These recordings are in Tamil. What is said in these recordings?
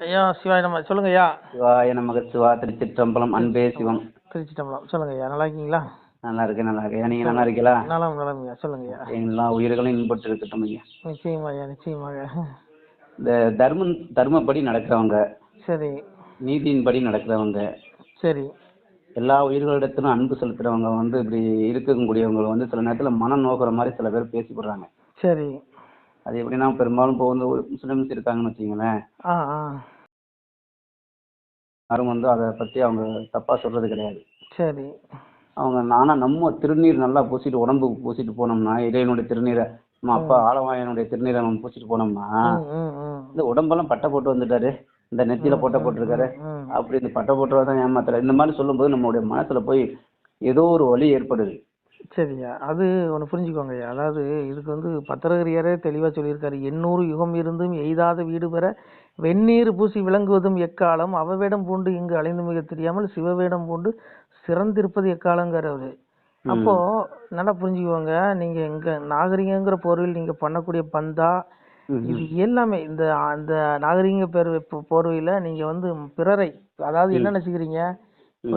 ஐயா சிவாய் நம்ம சொல்லுங்க ஐயா சிவாய நமக சிவா திருச்சிற்றம்பலம் அன்பே சிவம். திருச்சிட்டம்பலம் சொல்லுங்க ஐயா நல்லா இருக்கீங்களா நல்லா இருக்கேன் நல்லா இருக்கேன் நீங்க நல்லா இருக்கீங்களா நலம் நலம் ஐயா சொல்லுங்க ஐயா எல்லா உயிர்களும் இன்பட்டு இருக்கட்டும் ஐயா. நிச்சயமா ஐயா நிச்சயமாக. இந்த தர்மம் தர்மப்படி நடக்கிறவங்க சரி. நீதியின்படி நடக்கிறவங்க சரி. எல்லா உயிர்களிடத்திலும் அன்பு செலுத்துறவங்க வந்து இப்படி இருக்கக்கூடியவங்க வந்து சில நேரத்துல மனம் நோக்குற மாதிரி சில பேர் பேசி போடுறாங்க சரி. அது எப்படின்னா பெரும்பாலும் இப்போ வந்து முஸ்லிம்ஸ் இருக்காங்கன்னு வச்சுங்களேன் யாரும் வந்து அதை பத்தி அவங்க தப்பா சொல்றது கிடையாது. சரி. அவங்க நானா நம்ம திருநீர் நல்லா பூசிட்டு உடம்புக்கு பூசிட்டு போனோம்னா இறைவனுடைய திருநீரை நம்ம அப்பா ஆலவாயனுடைய திருநீரை நம்ம பூசிட்டு போனோம்னா. இந்த உடம்பெல்லாம் பட்டை போட்டு வந்துட்டாரு. இந்த நெத்தியில போட்டை போட்டிருக்காரு. அப்படி இந்த பட்டை போட்டுறதா தான் ஏமாத்துறாரு. இந்த மாதிரி சொல்லும்போது நம்மளுடைய மனசுல போய் ஏதோ ஒரு வலி ஏற்படுது. சரியா அது ஒன்று புரிஞ்சுக்கோங்க. ஐயா அதாவது இதுக்கு வந்து பத்திரகிரியாரே தெளிவாக சொல்லியிருக்காரு. எண்ணூறு யுகம் இருந்தும் எய்தாத வீடு பெற வெந்நீர் பூசி விளங்குவதும் எக்காலம். அவவேடம் பூண்டு இங்கு அலைந்து மிக தெரியாமல் சிவவேடம் பூண்டு சிறந்திருப்பது எக்காலங்கிறவர் அப்போ நல்லா புரிஞ்சுக்கோங்க. நீங்க இங்க நாகரிகங்கிற பொருள் நீங்க பண்ணக்கூடிய பந்தா ம், இது எல்லாமே இந்த அந்த நாகரிக பேர் போர்வையில நீங்க வந்து பிறரை அதாவது என்ன நினைச்சுக்கிறீங்க? இப்போ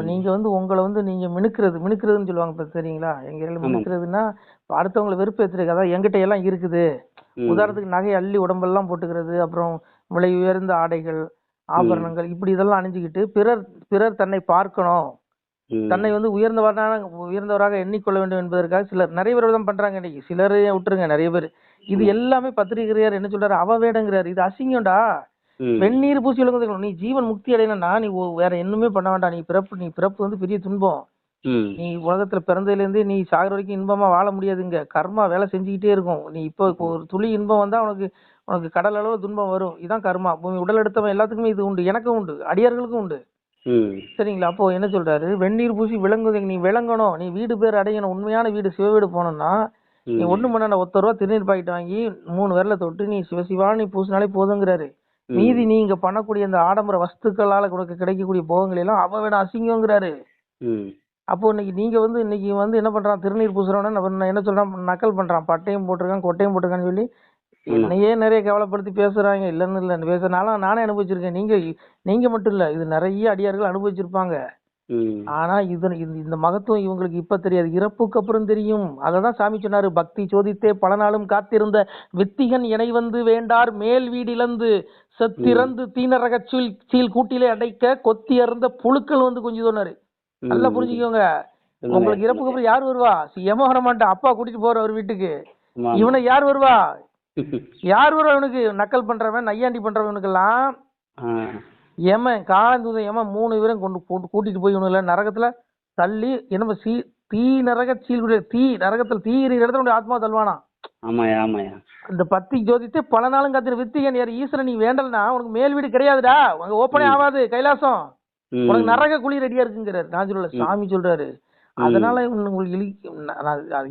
நீங்க வந்து உங்களை வந்து நீங்க மினுக்கிறது மினுக்கிறதுன்னு சொல்லுவாங்க இப்ப தெரியுங்களா எங்க ஏரியால மினுக்கிறதுன்னா இப்ப அடுத்தவங்களை வெறுப்பேற்றுறது அதாவது என்கிட்ட எல்லாம் இருக்குது. உதாரணத்துக்கு நகை அள்ளி உடம்பெல்லாம் போட்டுக்கிறது அப்புறம் விலை உயர்ந்த ஆடைகள் ஆபரணங்கள் இப்படி இதெல்லாம் அணிஞ்சுக்கிட்டு பிறர் பிறர் தன்னை பார்க்கணும். தன்னை வந்து உயர்ந்தவராக உயர்ந்தவராக எண்ணிக்கொள்ள வேண்டும் என்பதற்காக சிலர் நிறைய பேர் தான் பண்றாங்க இன்னைக்கு. சிலர் விட்டுருங்க நிறைய பேர். இது எல்லாமே பத்திரிகையார் என்ன சொல்றாரு? அவ வேடங்கிறாரு இது அசிங்கம்டா. வெந்நீர் பூசி விளங்குது நீ ஜீவன் முக்தி அடையணும்னா நீ வேற என்னமே பண்ண வேண்டாம். நீ பிறப்பு நீ பிறப்பு வந்து பெரிய துன்பம். நீ உலகத்துல பிறந்ததுல இருந்து நீ சாகுற வரைக்கும் இன்பமா வாழ முடியாதுங்க. கர்மா வேலை செஞ்சுக்கிட்டே இருக்கும். நீ இப்போ ஒரு துளி இன்பம் வந்தா உனக்கு உனக்கு கடல் அளவு துன்பம் வரும். இதான் கர்மா. பூமி உடல் எடுத்தவன் எல்லாத்துக்குமே இது உண்டு. எனக்கும் உண்டு. அடியார்களுக்கும் உண்டு. சரிங்களா? அப்போ என்ன சொல்றாரு? வெந்நீர் பூசி விளங்குது. நீ விளங்கணும். நீ வீடு பேர் அடையணும். உண்மையான வீடு சிவ வீடு போகணும்னா நீ ஒண்ணும் பண்ண ஒத்த ரூபா திருநீர் பாக்கெட் வாங்கி மூணு விரல தொட்டு நீ சிவசிவா நீ பூசினாலே போதுங்கிறாரு. மீதி நீ இங்க பண்ணக்கூடிய இந்த ஆடம்பர வஸ்துக்களால உனக்கு கிடைக்கக்கூடிய போகங்கள் எல்லாம் அவ வேணும் அசிங்கங்கிறாரு. ம். அப்போ இன்னைக்கு நீங்க வந்து இன்னைக்கு வந்து என்ன பண்றான்? திருநீர் பூசுறவன என்ன சொல்றான்? நக்கல் பண்றான். பட்டையும் போட்டிருக்கான் கொட்டையும் போட்டிருக்கான்னு சொல்லி என்னையே நிறைய கவலைப்படுத்தி பேசுறாங்க. இல்லைன்னு இல்லை பேசுறதுனால நானே அனுபவிச்சிருக்கேன். நீங்க நீங்க மட்டும் இல்ல இது நிறைய அடியார்கள் அனுபவிச்சிருப்பாங்க. ஆனா இது இது- இந்த மகத்துவம் இவங்களுக்கு இப்ப தெரியாது. இறப்புக்கு அப்புறம் தெரியும். அததான் சாமி சொன்னாரு பக்தி சோதித்தே பல நாளும் காத்திருந்த வித்திகன் இணை வந்து வேண்டார் மேல் வீடு இழந்து செத்திறந்து தீனரக சீல் சீல் கூட்டிலே அடைக்க கொத்தி அருந்த புழுக்கள் வந்து கொஞ்சம் சொன்னாரு. நல்லா புரிஞ்சுக்கோங்க. உங்களுக்கு இறப்புக்கு அப்புறம் யார் வருவா? எம வர மாட்டான் அப்பா கூட்டிட்டு போற ஒரு வீட்டுக்கு. இவனை யார் வருவா? யார் வருவா இவனுக்கு? நக்கல் பண்றவன் நையாண்டி பண்றவனுக்கெல்லாம் ஆ. ஏமன் காலந்தூதன் ஏமன் மூணு பேரும் கொண்டு போட்டு கூட்டிட்டு போய் இவனுல நரகத்துல தள்ளி என்ன சீ தீ நரக சீல் தீ நரகத்துல தீ எரியிற இடத்துல ஆத்மா தள்ளுவானா ஆமாய்யா ஆமாய்யா. இந்த பத்தி ஜோதித்து பல நாளும் காத்திர. வித்திகன் யார் ஈஸ்வரன் நீ வேண்டலனா உனக்கு மேல் வீடு கிடையாதுடா. உனக்கு ஓப்பனே ஆகாது கைலாசம். உனக்கு நரக குழி ரெடியா இருக்குங்கிறாரு. நான் சொல்லல சாமி சொல்றாரு. அதனால இவன் உங்களுக்கு இழி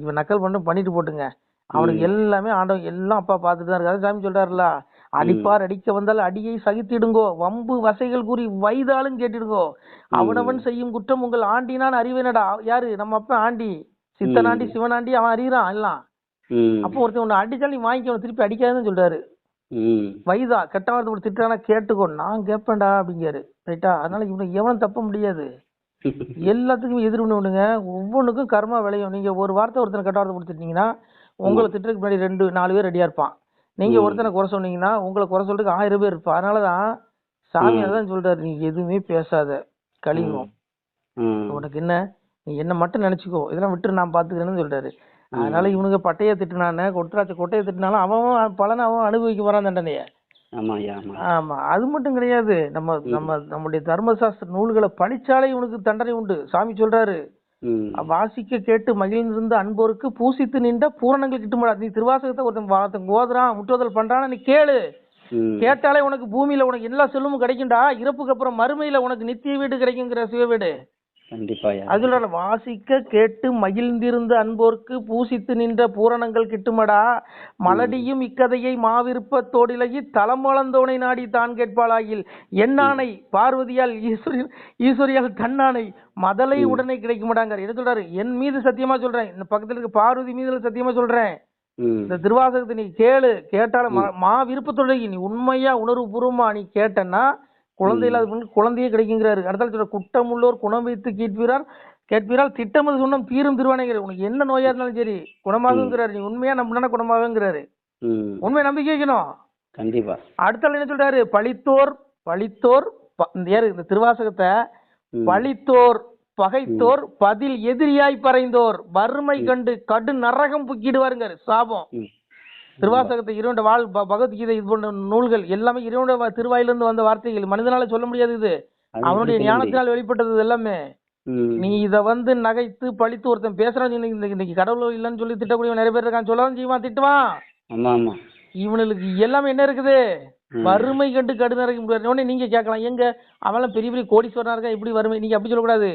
இவன் நக்கல் பண்ண பண்ணிட்டு போட்டுங்க. அவனுக்கு எல்லாமே ஆண்டவன் எல்லாம் அப்பா பார்த்துட்டு தான் இருக்காரு. சாமி சொல்றாருல அடிப்பார் அடிக்க வந்தால் அடியை சகித்திடுங்கோ. வம்பு வசைகள் கூறி வைதாலும் கேட்டிடுங்கோ. அவனவன் செய்யும் குற்றம் உங்கள் ஆண்டினான் அறிவேனடா. யாரு? நம்ம அப்பா ஆண்டி. சித்தனாண்டி சிவனாண்டி அவன் அறியறான் எல்லாம். அப்போ ஒருத்தன் உன்னை அடிச்சாலும் நீ வாங்கிக்கணும் திருப்பி அடிக்காதுன்னு சொல்றாரு. வைதா கெட்ட வார்த்தை போட்டு திட்டானா கேட்டுக்கோ நான் கேட்பேன்டா அப்படிங்காரு ரைட்டா? அதனால இவனை எவனும் தப்ப முடியாது. எல்லாத்துக்கும் எதிர்வினை விடுங்க ஒவ்வொன்றுக்கும் கர்மா விளையும். நீங்க ஒரு வார்த்தை ஒருத்தனை கெட்ட வார்த்தை கொடுத்துட்டீங்கன்னா உங்களை திட்டுறதுக்கு முன்னாடி ரெண்டு நாலு பேர் ரெடியா இருப்பான். நீங்க ஒருத்தனை குறை சொன்னீங்கன்னா உங்களை குறை சொல்றதுக்கு ஆயிரம் பேர் இருப்பா அதனாலதான் சாமி அதான் சொல்றாரு நீ எதுவுமே பேசாத கழிவும். உனக்கு என்ன? நீ என்ன மட்டும் நினைச்சுக்கோ. இதெல்லாம் விட்டு நான் பாத்துக்கிறேன்னு சொல்றாரு. அதனால இவனுங்க பட்டைய திட்டுனானே கொட்டுறாச்ச கொட்டையை திட்டினாலும் அவன் பலனை அவன் அனுபவிக்க போறான் தண்டனைய. ஆமா ஆமா. அது மட்டும் கிடையாது. நம்ம நம்ம நம்முடைய தர்மசாஸ்திர நூல்களை படிச்சாலே இவனுக்கு தண்டனை உண்டு. சாமி சொல்றாரு. வாசிக்க கேட்டு மகிழ்ந்திருந்த அன்போருக்கு பூசித்து நின்ற பூரணங்கள் கிட்டுமாடா. நீ திருவாசகத்தை ஒருத்தன் ஒருத்தன் ஓதுறான் முட்டுவதல் பண்றான்னு நீ கேளு. கேட்டாலே உனக்கு பூமியில உனக்கு எல்லா செல்வமும் கிடைக்கும்டா. இறப்புக்கு அப்புறம் மறுமையில உனக்கு நித்திய வீடு கிடைக்குங்கிற சிவ வீடு. கண்டிப்பாய்யா அது சொல்றாரு, வாசிக்க கேட்டு மகிழ்ந்திருந்த அன்போர்க்கு பூசித்து நின்ற பூரணங்கள் கிட்டுமடா? மலடியும் இக்கதையை மாவிருப்பத்தோடிலகி தலம் வளர்ந்தோனை நாடி தான் கேட்பாளாயில் எண்ணானை பார்வதியால் ஈஸ்வரி ஈஸ்வரியால் தன்னானை மதலை உடனே கிடைக்குமடாங்கார் என்ன சொல்றாரு? என் மீது சத்தியமா சொல்றேன். இந்த பக்கத்துல இருக்க பார்வதி மீது சத்தியமா சொல்றேன். இந்த திருவாசகத்தை நீ கேளு கேட்டாலும் மா- மா விருப்பத்தோட நீ உண்மையா உணர்வு பூர்வமா நீ கேட்டன்னா குழந்தை இல்லாத பெண்ணுக்கு குழந்தையே கிடைக்குங்கிறாரு. அடுத்த சொல்ற குற்றமுள்ளோர் குணம் வைத்து கேட்பீரால் கேட்பீரால் திட்டமது சொன்னம் தீரும் திருவானைங்கிறார். உனக்கு என்ன நோயா இருந்தாலும் சரி குணமாகுங்கிறாரு. நீ உண்மையா நம்பினா குணமாகுங்கிறாரு ம். உண்மை நம்பிக்கை வைக்கணும் கண்டிப்பா. அடுத்த ஆள் என்ன சொல்றாரு? பழித்தோர் பழித்தோர் இந்த திருவாசகத்தை. பழித்தோர் பகைத்தோர் பதில் எதிரியாய் பறைந்தோர். வறுமை கண்டு கடு நரகம் புக்கிடுவாருங்காரு சாபம். திருவாசகத்தை இறைவனுடைய வாழ் பகவத்கீதை இது போன்ற நூல்கள் எல்லாமே இறைவனுடைய திருவாயிலிருந்து வந்த வார்த்தைகள். மனிதனால சொல்ல முடியாது இது. அவனுடைய ஞானத்தினால் வெளிப்பட்டது எல்லாமே. நீ இத வந்து நகைத்து பழித்து ஒருத்தன் பேசுறான் இன்னைக்கு கடவுள் இல்லைன்னு சொல்லி திட்டக்கூடிய நிறைய பேர் இருக்கான். சொல்லவும் செய்வான் திட்டுவான். இவனுக்கு எல்லாமே என்ன இருக்குது. வறுமை கண்டு கடுநரைக்க முடியாது. உடனே நீங்க கேட்கலாம். எங்க? அவன்லாம் பெரிய பெரிய கோடீஸ்வரனா இருக்கான். இப்படி வறுமை? நீங்க அப்படி சொல்லக்கூடாது.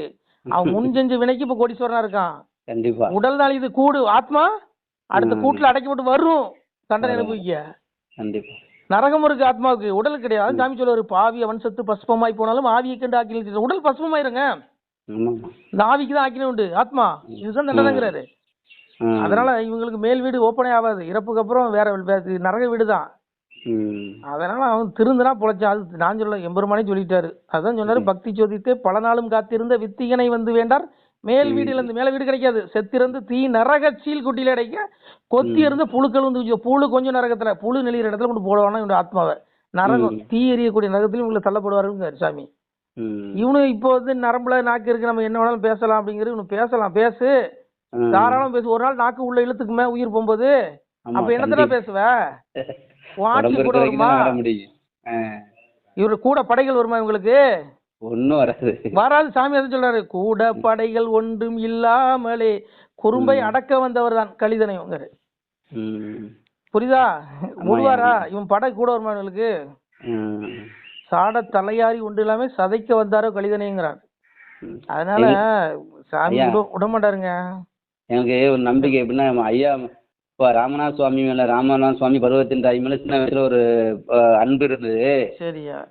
அவன் முன் செஞ்ச வினைக்கு இப்ப கோடீஸ்வரனா இருக்கான். கண்டிப்பா. உடல் நாள் இது கூடு. ஆத்மா அடுத்த. கூட்டுல அடைக்கப்பட்டு வரும். தண்டனை. அனுபவிக்க. கண்டிப்பா. நரகம் இருக்கு ஆத்மாவுக்கு உடல் கிடையாது. சாமி சொல்லுவாரு பாவி அவன் செத்து பஸ்பமாய் போனாலும் ஆவியை கண்டு ஆக்கின உடல் ஆமா இந்த ஆவிக்கு தான் ஆக்கின உண்டு. ஆத்மா. இதுதான் தண்டனைங்கிறாரு. அதனால இவங்களுக்கு மேல் வீடு ஓப்பனே ஆகாது. இறப்புக்கு அப்புறம் வேற நரக வீடு தான். ம். அதனால அவன் திருந்தினா பொழைச்சான். அது நான் சொல்ல எம்பெருமானே சொல்லிட்டாரு. அதான் சொன்னாரு பக்தி ஜோதித்தே பல நாளும் காத்திருந்த வித்திகனை வந்து வேண்டார். மேல் வீடுல இருந்து மேல வீடு கிடைக்காது. செத்திருந்து தீ நரக சீல் குட்டியில அடைக்க கொத்தி இருந்து புழுக்கள் வந்து. புழு கொஞ்சம் நரகத்துல புழு நெளிகிற இடத்துல கொண்டு போடுவானா இவனுடைய ஆத்மாவை. நரகம் தீ எரியக்கூடிய நரகத்திலும் இவங்களை தள்ளப்படுவாருங்க சாமி. இவனு இப்போ வந்து நரம்புல நாக்கு இருக்கு நம்ம என்ன வேணாலும் பேசலாம் அப்படிங்கிறது இவனு பேசலாம். பேசு. தாராளம் பேசு. ஒரு நாள் நாக்கு உள்ள இழுத்துக்குமே உயிர் போகும்போது அப்ப கண்டிப்பா. பேசுவ? உடம்பு கூட வருமா. இவரு கூட படைகள் வருமா இவங்களுக்கு? ஒண்ணும் வராது. வராது சாமி அதை சொல்றாரு கூட படைகள் ஒன்றும் இல்லாமலே குறும்பை அடக்க வந்தவர் தான் கலிதனைங்கிறாரு. புரியுதா? முழுவாரா இவன் படை கூட வருமா இவங்களுக்கு ம். சாட தலையாரி ஒன்று இல்லாம சதைக்க வந்தாரோ கலிதனைங்கிறார். அதனால சாமி. விட- மாட்டாருங்க. எனக்கு ஒரு நம்பிக்கை எப்படின்னா ஐயா இப்போ ராமநாத சுவாமி மேல ராமநாத சுவாமி பருவத்தின் தாய் மேல சின்ன வயசுல ஒரு அன்பு இருந்தது. சரியா.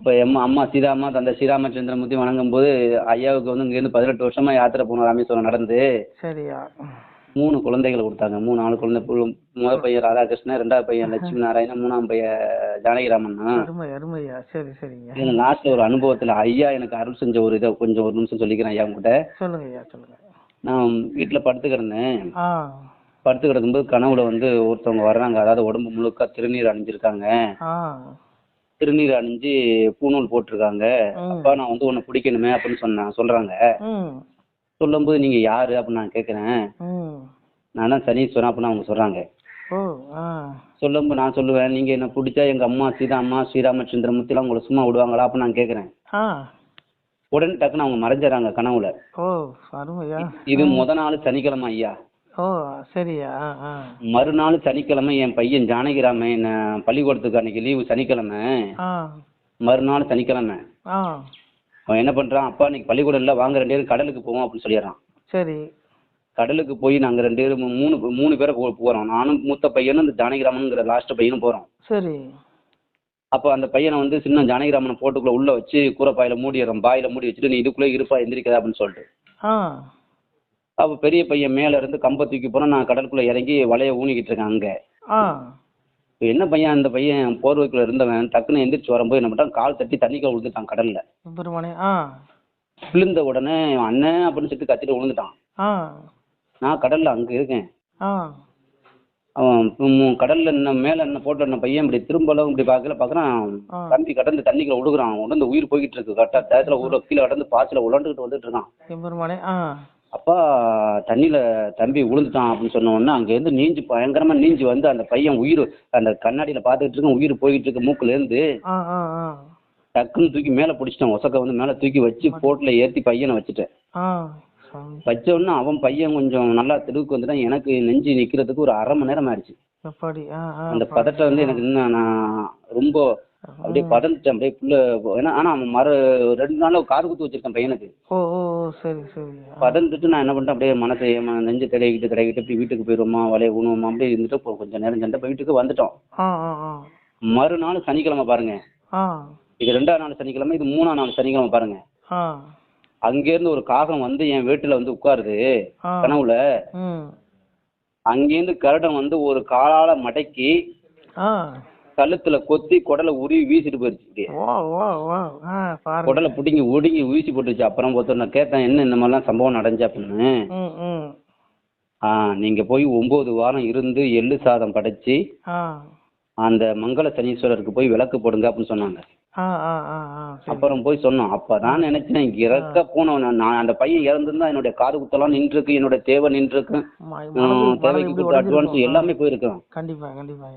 இப்போ எம்மா அம்மா சீதாமா தந்தை ஸ்ரீராமச்சந்திரமூர்த்தி வணங்கும் போது ஐயாவுக்கு வந்து இங்கேருந்து பதினெட்டு வருஷமா யாத்திரை போனோம் ராமேஸ்வரம் நடந்து சரியா? மூணு குழந்தைகளை கொடுத்தாங்க. மூணு நாலு குழந்தை முதல் பையன் ராதாகிருஷ்ணன் ரெண்டாவது பையன் லட்சுமி நாராயணன் மூணாம் பையன் ஜானகிராமன்னா அருமை அருமையா. சரி சரிங்க. லாஸ்ட்ல ஒரு அனுபவத்துல ஐயா எனக்கு அருள் செஞ்ச ஒரு இதை கொஞ்சம் ஒரு நிமிஷம் சொல்லிக்கிறேன் ஐயா உங்ககிட்ட. சொல்லுங்க சொல்லுங்க. நான் வீட்டுல படுத்து கிடந்தேன் படுத்து கிடக்கும்போது கனவுல வந்து ஒருத்தவங்க வர்றாங்க. அதாவது உடம்பு முழுக்க திருநீர் அணிஞ்சிருக்காங்க. திருநீர் அணிஞ்சு பூணூல் போட்டிருக்காங்க. அப்பா நான் வந்து உன்னை பிடிக்கணுமே அப்படின்னு சொன்னேன் சொல்றாங்க. சொல்லும்போது நீங்க யாரு அப்படின்னு நான் கேட்குறேன் ம். நான் தான் சனீஸ்வரன் அப்படின்னு அவங்க சொல்றாங்க. சொல்லும்போது நான் சொல்லுவேன் நீங்க என்ன பிடிச்சா எங்க அம்மா சீதா அம்மா ஸ்ரீராமச்சந்திரமூர்த்திலாம் உங்களை சும்மா விடுவாங்களா அப்படின்னு நான் கேட்குறேன் ஆ. உடனே டக்குன்னு அவங்க மறைஞ்சிடறாங்க கனவுல. இது முத நாள் சனிக்கிழமை ஐயா. ஓ சரியா? ஆ மறுநாள் சனிக்கிழமை என் பையன் ஜானகிராமன் என்ன பள்ளிக்கூடத்துக்கு அன்னைக்கு லீவு சனிக்கிழமை. ஆ. மறுநாள் சனிக்கிழமை. ஆ. அவன் என்ன பண்றான்? அப்பா இன்னைக்கு பள்ளிக்கூடம் இல்லை வாங்க ரெண்டு பேரும் கடலுக்கு போவோம் அப்படின்னு சொல்லிடுறான். சரி. கடலுக்கு போய் நாங்க ரெண்டு பேரும் மூ- மூணு மூணு பேரை போ- போறோம். நானும் மூத்த பையனும் இந்த ஜானகிராமனுங்கிற லாஸ்ட் பையனும் போறோம். சரி. அப்போ அந்த பையனை வந்து சின்ன ஜானகிராமனை போட்டுக்குள்ள உள்ள வச்சு கூரைப்பாயில மூடிடுறோம். பாயில மூடி வச்சுட்டு நீ இதுக்குள்ளே இருப்பா எந்திரிக்காத அப்படின்னு சொல்லிட்டு. ஆ. அப்போ பெரிய பையன் மேல இருந்து கம்பை தூக்கி போனா நான் கடலுக்குள்ள இறங்கி வலைய ஊனிக்கிட்டு இருக்கேன் அங்க. என்ன பையன் அந்த பையன் போர்வைக்குள்ள இருந்தவன் டக்குன்னு எந்திரிச்சு வரும்போது என்ன பண்ணிட்டான்? கால் தட்டி தண்ணிக்குள்ள விழுந்துட்டான் கடல்ல. விழுந்த உடனே அண்ணன் அப்படின்னு சொல்லிட்டு கத்திட்டு விழுந்துட்டான். நான் கடல்ல அங்க இருக்கேன். அவன் கடல்ல என்ன மேல என்ன போட்டு என்ன பையன் இப்படி திரும்பலாம் இப்படி பார்க்கல பார்க்கறான். ஆ. தம்பி கடந்து தண்ணிக்குள்ள விழுகுறான் உடந்து உயிர் போய்கிட்டு இருக்கு. கரெக்டா டயத்துல ஊர கீழே கடந்து பாய்ச்சல உழண்டுகிட்டு வந்துட்டு இருக்கான். அப்பா தண்ணியில தம்பி விழுந்துட்டான் அப்படின்னு சொன்ன உடனே அங்க இருந்து நீஞ்சி பயங்கரமா நீஞ்சி வந்து அந்த பையன் உயிர் அந்த கண்ணாடியில பார்த்துக்கிட்டு இருக்கான் உயிர் போய்கிட்டு இருக்கு மூக்குல இருந்து ஆ ஆ ஆ. டக்குன்னு தூக்கி மேல பிடிச்சிட்டான். ஒசக்க வந்து மேல தூக்கி வச்சு போட்ல ஏத்தி பையனை வச்சுட்டேன். வச்ச அவன் பையன் கொஞ்சம் நல்லா தெருவுக்கு வந்துட்டான். எனக்கு நெஞ்சு நிக்கிறதுக்கு ஒரு அரை மணி நேரம் ஆயிடுச்சு. அந்த பதட்டம் வந்து எனக்கு இன்னும் நான் ரொம்ப அப்படியே பதந்துட்டேன் அப்படியே புள்ள ஏன்னா ஆனா மறு ரெண்டு நாள்ல காது குத்து வச்சிருக்கேன் பையனுக்கு. ஓ சரி சரி. பதந்துட்டு நான் என்ன பண்ணிட்டேன் அப்படியே மனசை நெஞ்சு தடையிட்டு தடையிட்டு இப்படி வீட்டுக்கு போயிடுவோமா வலைய ஊணுவோமா அப்படியே இருந்துட்டு கொஞ்சம் நேரம் சண்டை போய் வீட்டுக்கு வந்துட்டோம். மறுநாள் சனிக்கிழமை பாருங்க. இது ரெண்டாவது நாள் சனிக்கிழமை இது மூணாம் நாள் சனிக்கிழமை பாருங்க. ஆ. அங்கேருந்து ஒரு காகம் வந்து என் வீட்டுல வந்து உட்காருது கனவுல. அங்கேருந்து கருடன் வந்து ஒரு காலால மடக்கி கழுத்துல கொத்தி குடலை உருவி வீசிட்டு போயிருச்சு குடலை பிடிங்கி ஒடுங்கி வீசி போட்டுருச்சு. அப்புறம் பார்த்து நான் கேட்டேன் என்ன இந்த மாதிரிலாம் சம்பவம் நடந்துச்சு? அப்படின்னு. ஆ நீங்க போய் ஒன்பது வாரம் இருந்து எள்ளு சாதம் படைச்சு அந்த மங்கள சனீஸ்வரருக்கு போய் விளக்கு போடுங்க அப்படின்னு சொன்னாங்க. அப்புறம் போய் சொன்னோம். அப்ப நான் நினைச்சேன் இறக்க போனவன் நான் அந்த பையன் இறந்துருந்தா என்னுடைய காது குத்தலாம் நின்றுருக்கு என்னோட தேவை நின்றுருக்கு. தேவைக்கு அட்வான்ஸ். எல்லாமே போயிருக்கும் கண்டிப்பா கண்டிப்பா.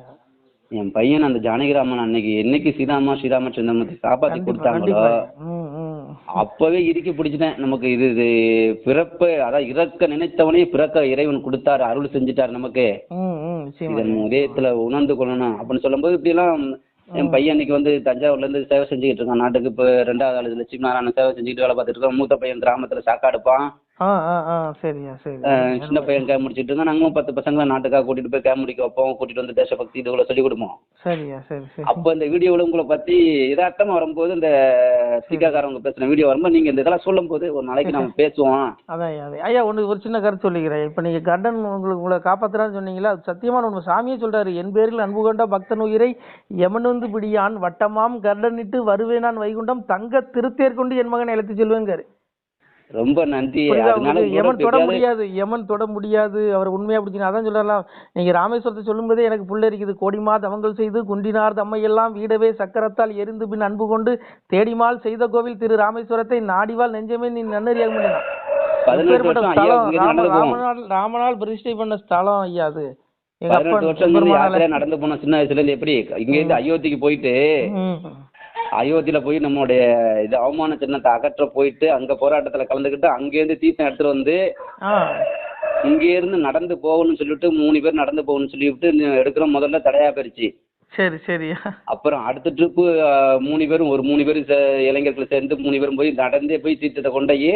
என் பையன் அந்த ஜானகிராமன் அன்னைக்கு என்னைக்கு ஸ்ரீராமா ஸ்ரீராமச்சந்திரமூர்த்தி காப்பாத்தி கண்டிப்பா கொடுத்தாங்களோ அப்பவே இறுக்கி பிடிச்சிட்டேன். நமக்கு இது இது பிறப்ப அதான் இறக்க நினைத்தவனே பிறக்க இறைவன் கொடுத்தாரு அருள் செஞ்சுட்டாரு நமக்கு. இதன் இதயத்துல உணர்ந்து கொள்ளணும். அப்படின்னு சொல்லும்போது இப்படிலாம் என் பையன் இன்னைக்கு வந்து தஞ்சாவூர்ல இருந்து சேவை செஞ்சுக்கிட்டு இருக்கான். நாட்டுக்கு இப்போ ரெண்டாவது ஆளு லட்சுமி நாராயணன் சேவை செஞ்சுக்கிட்டு வேலை பார்த்துட்டு இருக்கான். மூத்த பையன் கிராமத்துல சாக்காடுப்பான் சின்ன பையன் கேம் முடிச்சிட்டு இருக்கான் நாங்களும் பத்து பசங்களை நாட்டுக்காக கூட்டிட்டு போய் கேம் முடிக்க வைப்போம். கூட்டிட்டு வந்து தேசபக்தி இதுகளை சொல்லி கொடுப்போம். சரியா சரி சரி. அப்போ இந்த வீடியோவில் உங்களை பத்தி யதார்த்தமா வரும்போது இந்த சிக்காக்காரவங்க பேசுன வீடியோ வரும்போது நீங்க இந்த இதெல்லாம் சொல்லும்போது ஒரு நாளைக்கு நம்ம பேசுவோம். அதான் ஐயா, ஒன்று ஒரு சின்ன கருத்து சொல்லிக்கிறேன். இப்போ நீங்கள் கர்டன் உங்களுக்கு உங்களை காப்பாத்துறான்னு சொன்னீங்களா? சத்தியமான உண்மை. சாமியே சொல்றாரு என் பேரில் அன்பு கொண்ட பக்தன் உயிரை எமனுந்து பிடியான். வட்டமாம் கர்டனிட்டு வருவேனான் வைகுண்டம். தங்க திருத்தேர் கொண்டு என் மகனை அழைத்து செல்வேங்காரு ரொம்ப நன்றி? எமன் தொட முடியாது எமன் தொட முடியாது. அவர் உண்மையா பிடிச்சிங்க அதான் சொல்லலாம் நீங்க ராமேஸ்வரத்தை சொல்லும்போதே எனக்கு புள்ள இருக்குது கோடிமா தவங்கள் செய்து குன்றினார் தம்மையெல்லாம் வீடவே சக்கரத்தால் எரிந்து பின் அன்பு கொண்டு தேடிமால் செய்த கோவில் திரு ராமேஸ்வரத்தை நாடிவால் நெஞ்சமே நீ நன்னறியாக முடியும் பதினெட்டு வருஷம் ஐயா இங்க ராம நடந்து போவோம் ராமனால் ராமனால் பிரதிஷ்டை பண்ண ஸ்தலம் ஐயா அது. பதினெட்டு வருஷம் நடந்து போன சின்ன வயசுல இருந்து எப்படி? இங்க இருந்து அயோத்திக்கு போயிட்டு. அயோத்தியில போய் நம்மளுடைய இது அவமான சின்னத்தை அகற்ற போயிட்டு அங்க போராட்டத்துல கலந்துக்கிட்டு அங்கேருந்து தீர்த்தம் எடுத்துட்டு வந்து ஆ. இங்க இருந்து நடந்து போகணும்னு சொல்லிட்டு மூணு பேர் நடந்து போகணும்னு சொல்லிவிட்டு எடுக்கிறோம் முதல்ல தடையா போயிருச்சு. சரி சரி. அப்புறம் அடுத்த ட்ரிப்பு மூணு பேரும் ஒரு மூணு பேரும் இளைஞர்கள் சேர்ந்து மூணு பேரும் போய் நடந்தே போய் தீர்த்தத்தை கொண்டு போய்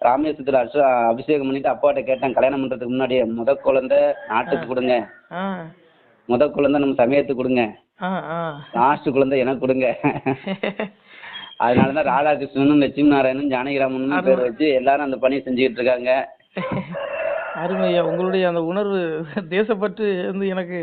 ராமேஸ்வரத்தில் அபிஷே அபிஷேகம் பண்ணிட்டு அப்பாட்ட கேட்டேன் கல்யாணம் பண்றதுக்கு முன்னாடியே முத குழந்தை நாட்டுக்கு கொடுங்க. முத குழந்தை நம்ம சமயத்துக்கு கொடுங்க. லாஸ்ட் குழந்தை எனக்கு கொடுங்க. அதனால தான் ராதாகிருஷ்ணனும் லட்சுமி நாராயணன் ஜானகிராமனும் பேர் வச்சு எல்லாரும் அந்த பணியை செஞ்சுக்கிட்டு இருக்காங்க. அருமையா உங்களுடைய அந்த உணர்வு தேசப்பற்று வந்து எனக்கு